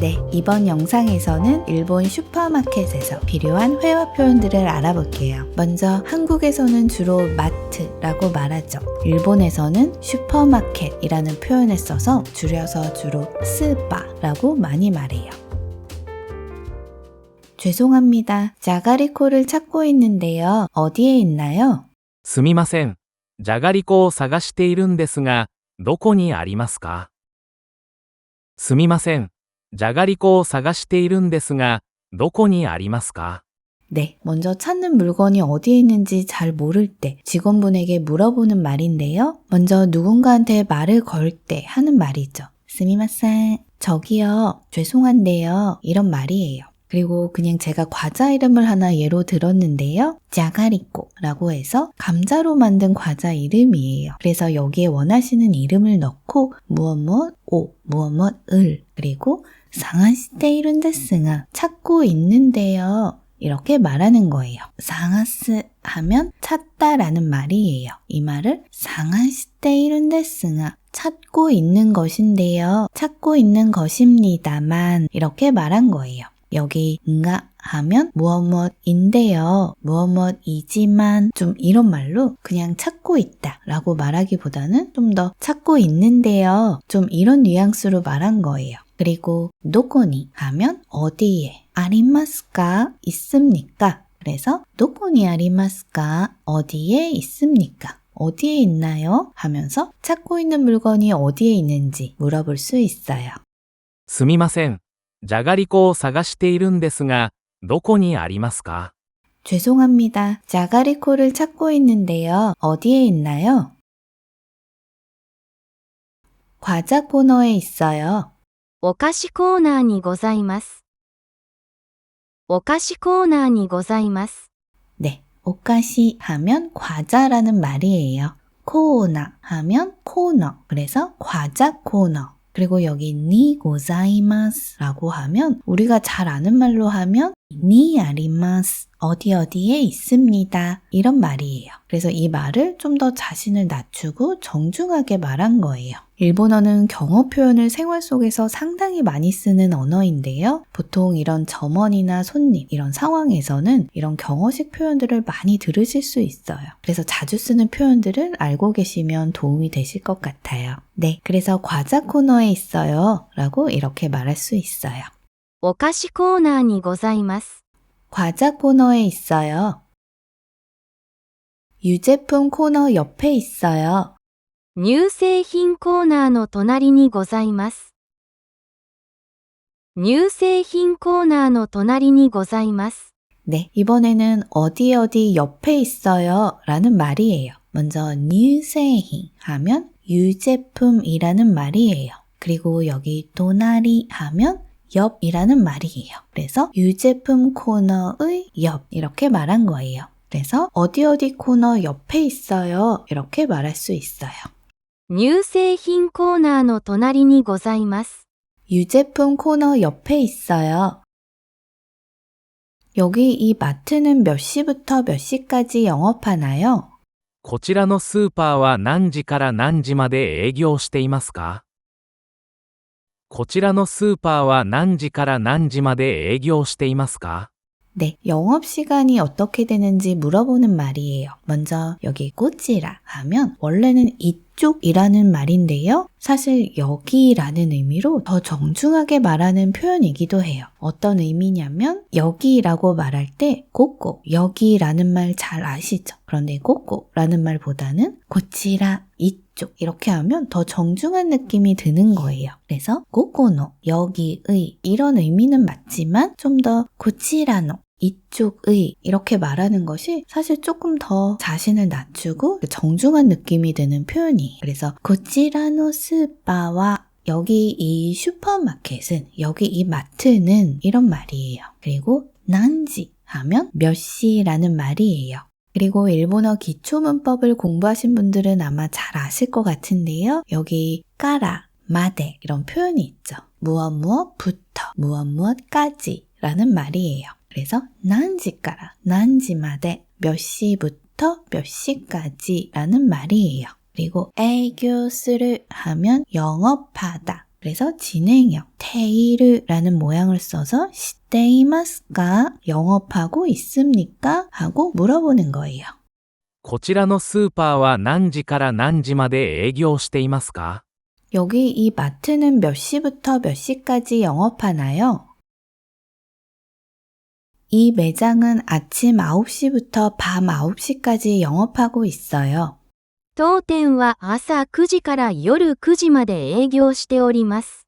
네, 이번 영상에서는 일본 슈퍼마켓에서 필요한 회화 표현들을 알아볼게요. 먼저 한국에서는 주로 마트라고 말하죠. 일본에서는 슈퍼마켓이라는 표현을 써서 줄여서 주로 스파라고 많이 말해요. 죄송합니다. 자가리코를 찾고 있는데요. 어디에 있나요?すみません。じゃがりこを探しているんですが、どこにありますかすみません。 じゃがりこを探しているんですが、どこにありますか 네, 먼저 찾는 물건이 어디에 있는지 잘 모를 때 직원분에게 물어보는 말인데요. 먼저 누군가한테 말을 걸 때 하는 말이죠. 스미마셍. 저기요. 죄송한데요. 이런 말이에요. 그리고 그냥 제가 과자 이름을 하나 예로 들었는데요. 자가리꼬라고 해서 감자로 만든 과자 이름이에요. 그래서 여기에 원하시는 이름을 넣고 무엇 무엇 오 무엇 무엇 을 그리고 상하시테 이룬데스가 찾고 있는데요. 이렇게 말하는 거예요. 상하스 하면 찾다라는 말이에요. 이 말을 상하시테 이룬데스가 찾고 있는 것인데요. 찾고 있는 것입니다만 이렇게 말한 거예요. 여기 nga 하면 무엇 무엇인데요. 무엇 무엇이지만 좀 이런 말로 그냥 찾고 있다 라고 말하기보다는 좀 더 찾고 있는데요. 좀 이런 뉘앙스로 말한 거예요. 그리고 노코니 하면 어디에 아리마스까 있습니까? 그래서 노코니 아리마스까 어디에 있습니까? 어디에 있나요? 하면서 찾고 있는 물건이 어디에 있는지 물어볼 수 있어요. すみません。じゃがりこを探しているんですが、どこにありますか 죄송합니다. 자가리코를 찾고 있는데요. 어디에 있나요? 과자 코너에 있어요. お菓子コーナーにございます。お菓子コーナーにございます。 네, 오카시 하면 과자라는 말이에요. 코너 하면 코너, 그래서 과자 코너. 그리고 여기 니 고자이마스 라고 하면 우리가 잘 아는 말로 하면 니 아리마스 어디 어디에 있습니다 이런 말이에요. 그래서 이 말을 좀 더 자신을 낮추고 정중하게 말한 거예요. 일본어는 경어 표현을 생활 속에서 상당히 많이 쓰는 언어인데요. 보통 이런 점원이나 손님 이런 상황에서는 이런 경어식 표현들을 많이 들으실 수 있어요. 그래서 자주 쓰는 표현들을 알고 계시면 도움이 되실 것 같아요. 네, 그래서 과자 코너에 있어요. 라고 이렇게 말할 수 있어요. お菓子 코너에 ございます. 과자 코너에 있어요. 유제품 코너 옆에 있어요. 乳製品 코너の 隣にございます.乳製品 코너の 隣にございます. 네, 이번에는 어디 어디 옆에 있어요 라는 말이에요. 먼저 뉴세히 하면 유제품이라는 말이에요. 그리고 여기 도나리 하면 옆이라는 말이에요. 그래서 유제품 코너의 옆 이렇게 말한 거예요. 그래서 어디 어디 코너 옆에 있어요. 이렇게 말할 수 있어요. 乳製品 코너 の隣にございます. 유제품 코너 옆에 있어요. 여기 이 마트는 몇 시부터 몇 시까지 영업하나요? こちらのスーパーは何時から何時まで営業していますかこちらのスーパーは何時から何時まで営業していますか 네, 영업시간이 어떻게 되는지 물어보는 말이에요. 먼저 여기 꼬치라 하면 원래는 이쪽이라는 말인데요. 사실 여기라는 의미로 더 정중하게 말하는 표현이기도 해요. 어떤 의미냐면 여기라고 말할 때 꼬꼬, 여기라는 말 잘 아시죠? 그런데 꼬꼬라는 말보다는 고치라, 이 쪽 이렇게 하면 더 정중한 느낌이 드는 거예요. 그래서 꼬꼬노, 여기의 이런 의미는 맞지만 좀 더 고치라노, 이쪽의 이렇게 말하는 것이 사실 조금 더 자신을 낮추고 정중한 느낌이 드는 표현이에요. 그래서 고치라노 스파와 여기 이 슈퍼마켓은 여기 이 마트는 이런 말이에요. 그리고 난지 하면 몇 시라는 말이에요. 그리고 일본어 기초 문법을 공부하신 분들은 아마 잘 아실 것 같은데요. 여기 까라, 마데 이런 표현이 있죠. 무엇 무엇부터 무엇 무엇까지 라는 말이에요. 그래서 난지까라, 난지마데 몇 시부터 몇 시까지 라는 말이에요. 그리고 애교스를 하면 영업하다. 그래서 진행형 테이르라는 모양을 써서 시테이마스까 영업하고 있습니까? 하고 물어보는 거예요. こちらのスーパーは何時から何時まで営業していますか 여기 이 마트는 몇 시부터 몇 시까지 영업하나요? 이 매장은 아침 9시부터 밤 9시까지 영업하고 있어요. 当店は朝9時から夜9時まで営業しております。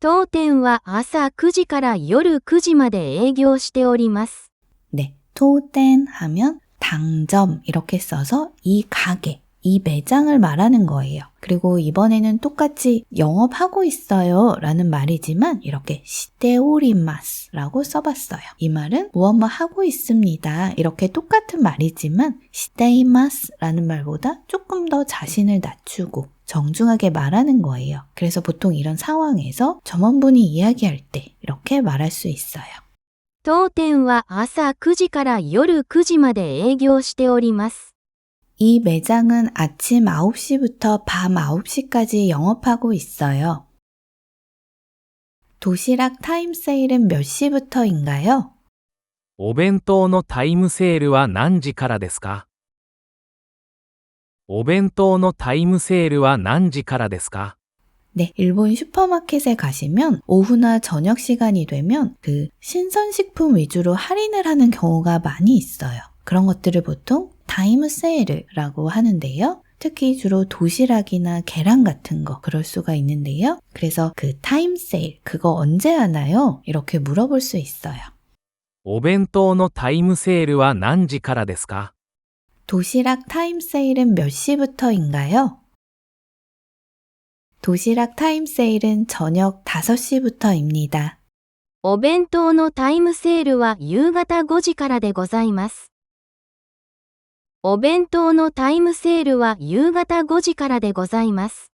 当店は朝9時から夜9時まで営業しております。 네, 토텐 하면 당점 이렇게 써서 이 가게, 이 매장을 말하는 거예요. 그리고 이번에는 똑같이 영업하고 있어요 라는 말이지만 이렇게 시테오리마스 라고 써봤어요. 이 말은 무엇 뭐 하고 있습니다. 이렇게 똑같은 말이지만 시테이마스 라는 말보다 조금 더 자신을 낮추고 정중하게 말하는 거예요. 그래서 보통 이런 상황에서 점원분이 이야기할 때 이렇게 말할 수 있어요. 当店は朝9時から夜9時まで営業しております。 이 매장은 아침 9시부터 밤 9시까지 영업하고 있어요. 도시락 타임 세일은 몇 시부터인가요? お弁当のタイムセールは何時からですかお弁当のタイムセールは何時からですか 네, 일본 슈퍼마켓에 가시면 오후나 저녁 시간이 되면 그 신선식품 위주로 할인을 하는 경우가 많이 있어요. 그런 것들을 보통 타임 세일이라고 하는데요. 특히 주로 도시락이나 계란 같은 거 그럴 수가 있는데요. 그래서 그 타임 세일 그거 언제 하나요? 이렇게 물어볼 수 있어요. お弁当のタイムセールは何時からですか 도시락 타임 세일은 몇 시부터인가요? 도시락 타임 세일은 저녁 5시부터입니다. お弁当のタイムセールは夕方5時からでございます。 お弁当のタイムセールは夕方5時からでございます。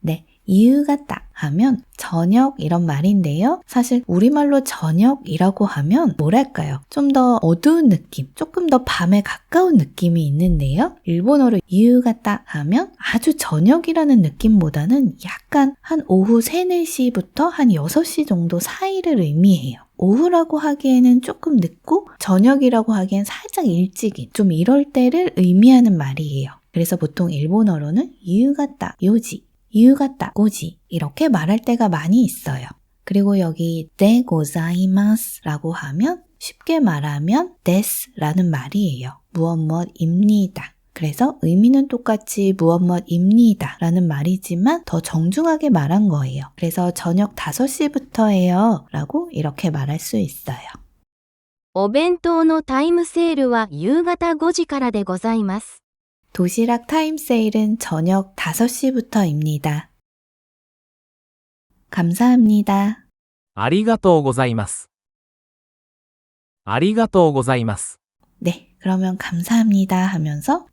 네, 이유가다 하면 저녁 이런 말인데요. 사실 우리말로 저녁이라고 하면 뭐랄까요? 좀 더 어두운 느낌, 조금 더 밤에 가까운 느낌이 있는데요. 일본어로 이유가다 하면 아주 저녁이라는 느낌보다는 약간 한 오후 3, 4시부터 한 6시 정도 사이를 의미해요. 오후라고 하기에는 조금 늦고 저녁이라고 하기엔 살짝 일찍인 좀 이럴 때를 의미하는 말이에요. 그래서 보통 일본어로는 이유가다 요지 이유가다 고지 이렇게 말할 때가 많이 있어요. 그리고 여기 네 고자이마스라고 하면 쉽게 말하면 데스라는 말이에요. 무엇 무엇입니다. 그래서 의미는 똑같이 무엇무엇입니다 라는 말이지만 더 정중하게 말한 거예요. 그래서 저녁 5시부터예요 라고 이렇게 말할 수 있어요. お弁当のタイムセールは夕方5時からでございます. 도시락 타임 세일은 저녁 5시부터입니다. 감사합니다. ありがとうございます.ありがとうございます. 네, 그러면 감사합니다 하면서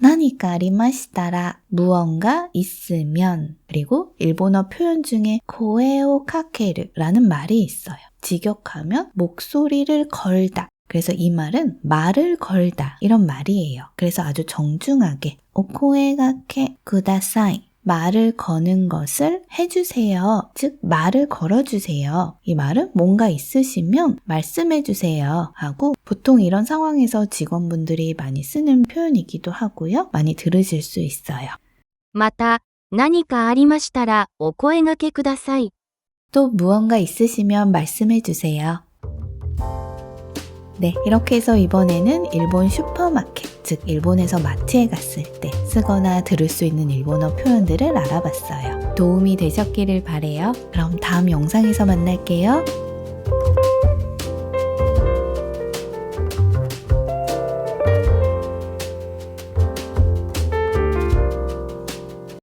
나니까 아리마시다라 무언가 있으면 그리고 일본어 표현 중에 고에오 카케르라는 말이 있어요. 직역하면 목소리를 걸다. 그래서 이 말은 말을 걸다 이런 말이에요. 그래서 아주 정중하게 오코에가케 구다사이 말을 거는 것을 해주세요. 즉 말을 걸어주세요. 이 말은 뭔가 있으시면 말씀해주세요 하고 보통 이런 상황에서 직원분들이 많이 쓰는 표현이기도 하고요. 많이 들으실 수 있어요. また、何かありましたらお声掛けください。 또 무언가 있으시면 말씀해주세요. 네, 이렇게 해서 이번에는 일본 슈퍼마켓, 즉 일본에서 마트에 갔을 때 쓰거나 들을 수 있는 일본어 표현들을 알아봤어요. 도움이 되셨기를 바래요. 그럼 다음 영상에서 만날게요.